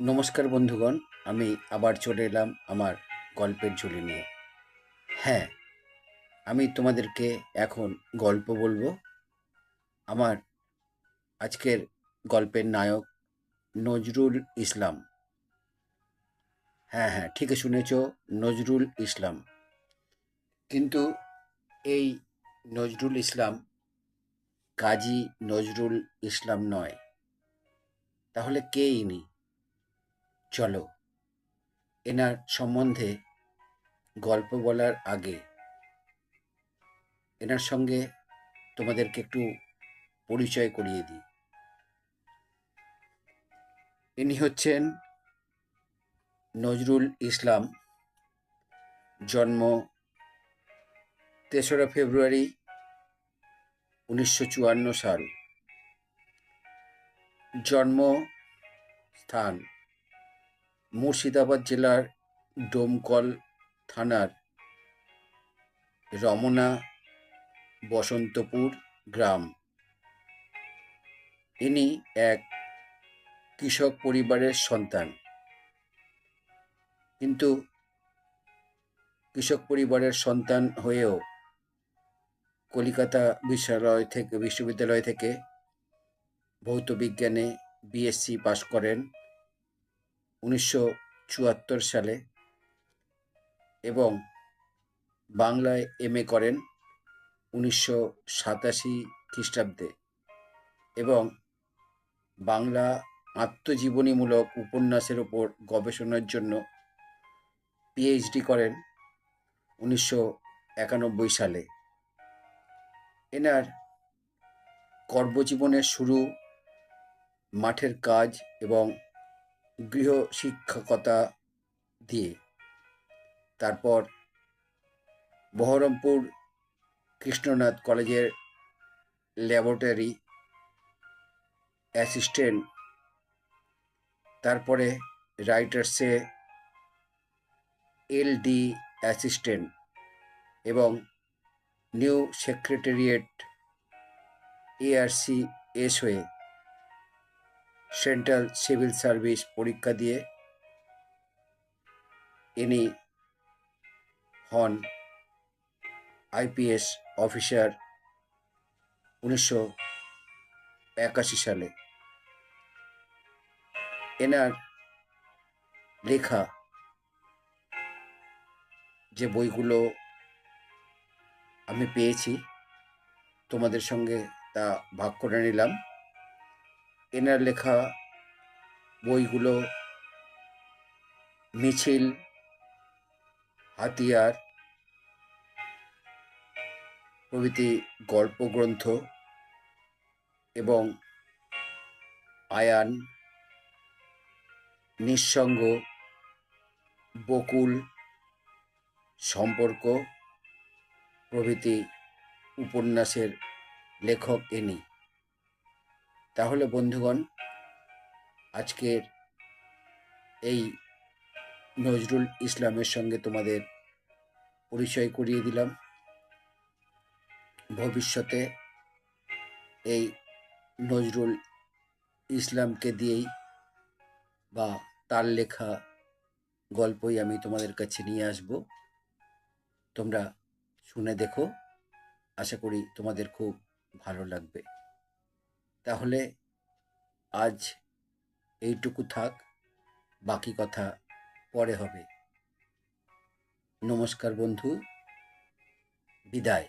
নমস্কার বন্ধুগণ, আমি আবার চলে এলাম আমার গল্পের ঝুলি নিয়ে। হ্যাঁ আমি তোমাদেরকে এখন গল্প বলব। আমার আজকের গল্পের নায়ক নজরুল ইসলাম। হ্যাঁ হ্যাঁ ঠিকই শুনেছ, নজরুল ইসলাম। কিন্তু এই নজরুল ইসলাম কাজী নজরুল ইসলাম নয়। তাহলে কে ইনি? চলো। এনার সম্বন্ধে গল্প বলার আগে এনার সঙ্গে তোমাদেরকে একটু পরিচয় করিয়ে দিই। ইনি হচ্ছেন নজরুল ইসলাম। জন্ম তেসরা ফেব্রুয়ারি উনিশশো চুয়ান্ন সাল। জন্ম স্থান মুর্শিদাবাদ জেলার ডোমকল থানার রমনা বসন্তপুর গ্রাম। ইনি এক কৃষক পরিবারের সন্তান। কিন্তু কৃষক পরিবারের সন্তান হয়েও কলিকাতা বিশ্ববিদ্যালয় থেকে বিশ্ববিদ্যালয় থেকে ভৌত বিজ্ঞানে বিএসসি পাশ করেন। উনিশশো চুয়াত্তর সালে এবং বাংলায় এম করেন উনিশশো সাতাশি খ্রিস্টাব্দে এবং বাংলা আত্মজীবনীমূলক উপন্যাসের ওপর গবেষণার জন্য পিএইচডি করেন উনিশশো একানব্বই সালে। এনার কর্মজীবনের শুরু মাঠের কাজ এবং গৃহ শিক্ষকতা দিয়ে। তারপর বহরমপুর কৃষ্ণনাথ কলেজের ল্যাবরেটরি অ্যাসিস্ট্যান্ট। তারপরে রাইটার্সে এলডি অ্যাসিস্ট্যান্ট এবং নিউ সেক্রেটারিয়েট এআরসি এস হয়ে সেন্ট্রাল সিভিল সার্ভিস পরীক্ষা দিয়ে ইনি হন আইপিএস অফিসার উনিশশো একাশি সালে। এনার লেখা যে বইগুলো আমি পেয়েছি, তোমাদের সঙ্গে তা ভাগ করে নিলাম। এনার লেখা বইগুলো, মিছিল, হাতিয়ার, প্রভৃতি গল্পগ্রন্থ এবং আয়ান, নিঃসঙ্গ, বকুল, সম্পর্ক প্রভৃতি উপন্যাসের লেখক ইনি। তাহলে বন্ধুগণ, আজকের এই নজরুল ইসলামের সঙ্গে তোমাদের পরিচয় করিয়ে দিলাম। ভবিষ্যতে এই নজরুল ইসলামকে দিয়েই বা তার লেখা গল্পই আমি তোমাদের কাছে নিয়ে আসব। তোমরা শুনে দেখো। আশা করি তোমাদের খুব ভালো লাগবে। তাহলে আজ এইটুকু থাক বাকি কথা পরে হবে। নমস্কার বন্ধু বিদায়।